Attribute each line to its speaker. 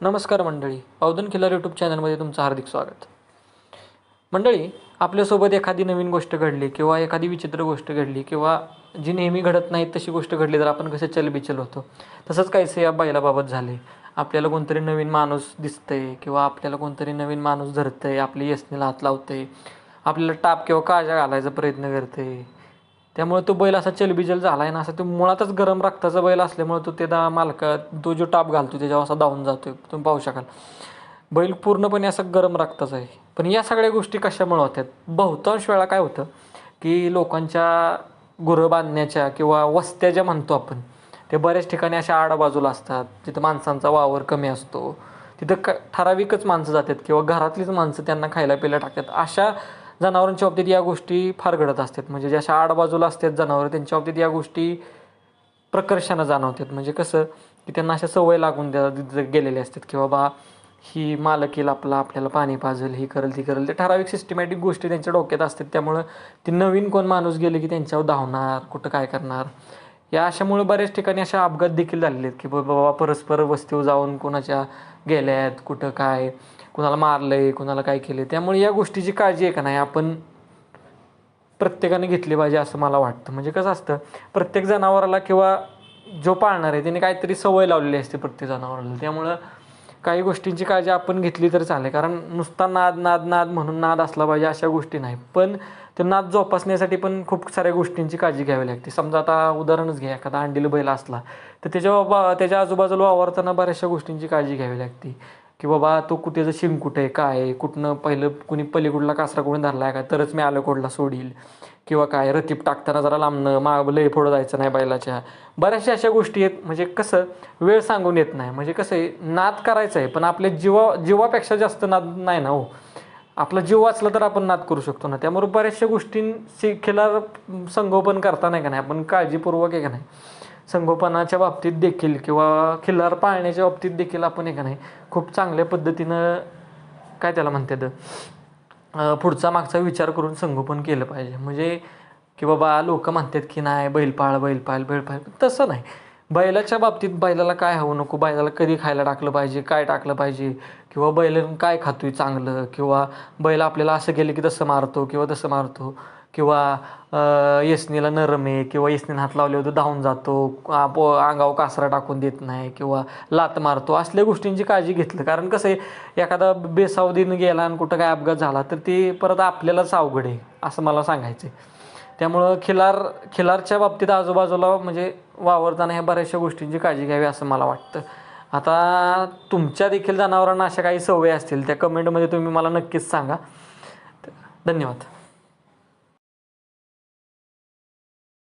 Speaker 1: नमस्कार मंडळी. अवधन खिलार यूट्यूब चॅनलमध्ये तुमचं हार्दिक स्वागत. मंडळी आपल्यासोबत एखादी नवीन गोष्ट घडली किंवा एखादी विचित्र गोष्ट घडली किंवा जी नेहमी घडत नाही तशी गोष्ट घडली तर आपण कसं चलबिचल होतो? तसंच काहीसं या बैलाबाबत झाले. आपल्याला कोणतरी नवीन माणूस दिसतंय किंवा आपल्याला कोणतरी नवीन माणूस धरतंय आपली यशनीला हात लावतंय आपल्याला टाप किंवा काळजा घालायचा प्रयत्न करते त्यामुळे तो बैल असा चलबिजल झाला आहे ना असा तो मुळातच गरम रक्ताचा बैल असल्यामुळे तो त्या मालका तो जो टाप घालतो त्याच्यावर असा धावून जातो तुम्ही पाहू शकाल. बैल पूर्णपणे असा गरम रक्ताचा आहे. पण या सगळ्या गोष्टी कशामुळे होत्यात? बहुतांश वेळा काय होतं की लोकांच्या गुरं बांधण्याच्या किंवा वस्त्या ज्या म्हणतो आपण ते बऱ्याच ठिकाणी अशा आडबाजूला असतात. जिथं माणसांचा वावर कमी असतो. तिथं क ठराविकच माणसं जातात किंवा घरातलीच माणसं त्यांना खायला प्यायला टाकतात. अशा जनावरांच्या बाबतीत या गोष्टी फार घडत असतात. म्हणजे ज्या अशा आडबाजूला असतात जनावरं त्यांच्या बाबतीत या गोष्टी प्रकर्षानं जाणवतात. म्हणजे कसं की त्यांना अशा सवय लागून द्या गेलेल्या असतात की बाबा ही मालक येईल आपला आपल्याला पाणी पाजेल ही करेल ती करेल. ते ठराविक सिस्टमॅटिक गोष्टी त्यांच्या डोक्यात असतात. त्यामुळं ती नवीन कोण माणूस गेले की त्यांच्यावर धावणार कुठं काय करणार. या अशामुळं बऱ्याच ठिकाणी अशा अपघात देखील झालेले आहेत की बाबा परस्पर वस्तीवर जाऊन कोणाच्या गेल्यात कुठं काय कुणाला मारलंय कुणाला काय केलं त्यामुळे या गोष्टीची काळजी आहे का नाही आपण प्रत्येकाने घेतली पाहिजे असं मला वाटतं. म्हणजे कसं असतं प्रत्येक जनावराला किंवा जो पाळणार आहे त्याने काहीतरी सवय लावलेली असते प्रत्येक जनावराला. त्यामुळं काही गोष्टींची काळजी आपण घेतली तर चालेल. कारण नुसता नाद नाद नाद म्हणून नाद असला पाहिजे अशा गोष्टी नाही. पण ते नाद जोपासण्यासाठी पण खूप साऱ्या गोष्टींची काळजी घ्यावी लागते. समजा आता उदाहरणच घ्या. एखादा अंडील बैल असला तर त्याच्या बाबा त्याच्या आजूबाजूला वावरताना बऱ्याचशा गोष्टींची काळजी घ्यावी लागते. की बाबा तो कुठेचं शिंग कुठे आहे? काय आहे? कुठनं पहिलं कुणी पलीकडला कासरा कोणी धरला आहे का? तरच मी आलं सोडील. किंवा काय रतीप टाकताना जरा लांबणं माग लय पुढं जायचं नाही बैलाच्या. बऱ्याचशा अशा गोष्टी आहेत म्हणजे कसं वेळ सांगून येत नाही. म्हणजे कसं आहे नाद करायचं आहे पण आपल्या जीवा जीवापेक्षा जास्त नाद नाही ना हो. आपला जीव वाचला तर आपण नाद करू शकतो ना. त्यामुळे बऱ्याचशा गोष्टींशी खिलार संगोपन करताना का नाही. आपण काळजीपूर्वक आहे का नाही. संगोपनाच्या बाबतीत देखील किंवा खिल्लार पाळण्याच्या बाबतीत देखील आपण आहे का नाही. खूप चांगल्या पद्धतीनं काय त्याला म्हणतात? पुढचा मागचा विचार करून संगोपन केलं पाहिजे. म्हणजे की बाबा लोक म्हणतात की नाही बैलपाळ बैलपाळ बैलपाळ तसं नाही. बैलाच्या बाबतीत बैलाला काय हवं नको? बैलाला कधी खायला टाकलं पाहिजे? काय टाकलं पाहिजे? किंवा बैल काय खातोय चांगलं? किंवा बैल आपल्याला असं केलं की तसं मारतो किंवा तसं मारतो? किंवा यसनीला येसनीला नरम आहे किंवा येसनीला हात लावल्यावर तो धावून जातो आप अंगावर कासरा टाकून देत नाही किंवा लात मारतो असल्या गोष्टींची काळजी घेतलं. कारण कसं आहे एखादा बेसावधीनं गेला आणि कुठं काय अपघात झाला तर ते परत आपल्यालाच अवघड आहे असं मला सांगायचं आहे त्यामुळं खिलार खिलारच्या बाबतीत आजूबाजूला म्हणजे वावरताना ह्या बऱ्याचशा गोष्टींची काळजी घ्यावी असं मला वाटतं. आता तुमच्या देखील जनावरांना अशा काही सवयी असतील त्या कमेंटमध्ये तुम्ही मला नक्कीच सांगा. धन्यवाद.